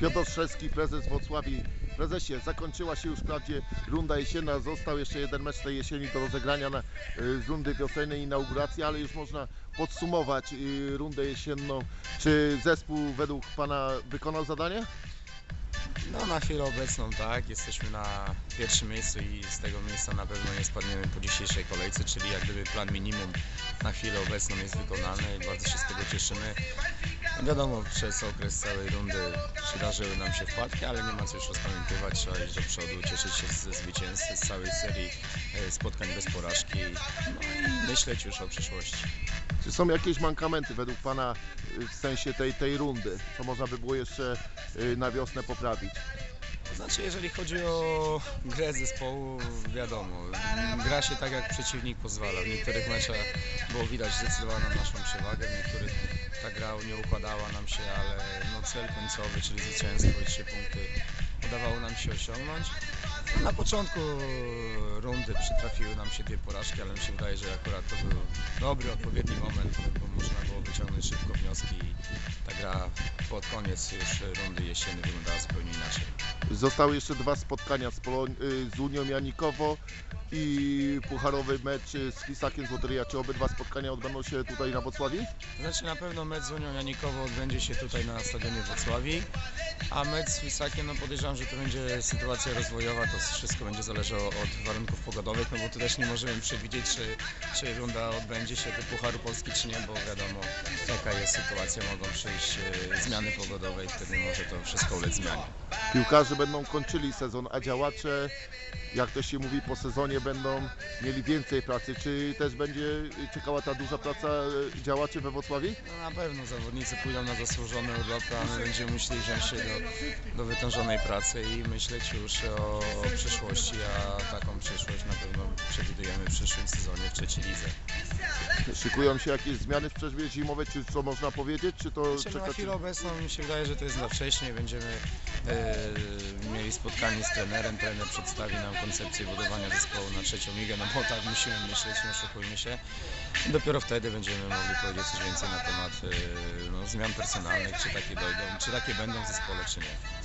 Piotr Strzelski, prezes Wrocławi. Prezesie, zakończyła się już wprawdzie runda jesienna, został jeszcze jeden mecz tej jesieni do rozegrania na, y, z rundy wiosennej inauguracji, ale już można podsumować y, rundę jesienną. Czy zespół według Pana wykonał zadanie? No na chwilę obecną tak, jesteśmy na pierwszym miejscu i z tego miejsca na pewno nie spadniemy po dzisiejszej kolejce, czyli jak gdyby plan minimum na chwilę obecną jest wykonany i bardzo się z tego cieszymy. Wiadomo, przez okres całej rundy przydarzyły nam się wpadki, ale nie ma co już rozpamiętywać, trzeba iść do przodu, cieszyć się ze zwycięzcy z całej serii e, spotkań bez porażki, no i myśleć już o przyszłości. Czy są jakieś mankamenty według Pana y, w sensie tej, tej rundy, co można by było jeszcze y, na wiosnę poprawić? Znaczy, jeżeli chodzi o grę zespołu, wiadomo, gra się tak jak przeciwnik pozwala. W niektórych meczach było widać zdecydowaną naszą przewagę, w niektórych ta gra nie układała nam się, ale no cel końcowy, czyli zwycięstwo i trzy punkty udawało nam się osiągnąć. No, Na początku rundy przytrafiły nam się dwie porażki, ale mi się wydaje, że akurat to był dobry, odpowiedni moment, bo można było wyciągnąć szybko wnioski i ta gra pod koniec już rundy jesiennej wyglądała zupełnie inaczej. Zostały jeszcze dwa spotkania z, Polo- y, z Unią Janikowo i pucharowy mecz y, z Fisakiem z Loteria. Czy obydwa spotkania odbędą się tutaj na Wrocławiu? Znaczy na pewno mecz z Unią Janikowo odbędzie się tutaj na stadionie Wrocławi, a mecz z Fisakiem, no podejrzewam, że to będzie sytuacja rozwojowa, to wszystko będzie zależało od warunków pogodowych, no bo tu też nie możemy przewidzieć, czy, czy runda odbędzie się do Pucharu Polski, czy nie, bo wiadomo jaka jest sytuacja, mogą przyjść e, zmiany pogodowe i wtedy może to wszystko ulec zmianie. Piłkarze będą kończyli sezon, a działacze, jak to się mówi, po sezonie będą mieli więcej pracy. Czy też będzie czekała ta duża praca y, działaczy we Wrocławiu? No na pewno zawodnicy pójdą na zasłużone urlopy, a my będziemy musieli wziąć się do, do wytężonej pracy i myśleć już o, o przyszłości, a taką przyszłość na pewno przewidujemy w przyszłym sezonie w trzeciej lidze. Szykują się jakieś zmiany w przerwie zimowej, czy co można powiedzieć? Czy to Czy na czeka? chwilę obecną mi się wydaje, że to jest za wcześnie. Będziemy e, mieli spotkanie z trenerem. Trener przedstawi nam koncepcję budowania zespołu na trzecią ligę, no bo tak musimy myśleć, nie oszukujmy się. I dopiero wtedy będziemy mogli powiedzieć coś więcej na temat e, no, zmian personalnych, czy takie dojdą, czy takie będą w zespole, czy nie.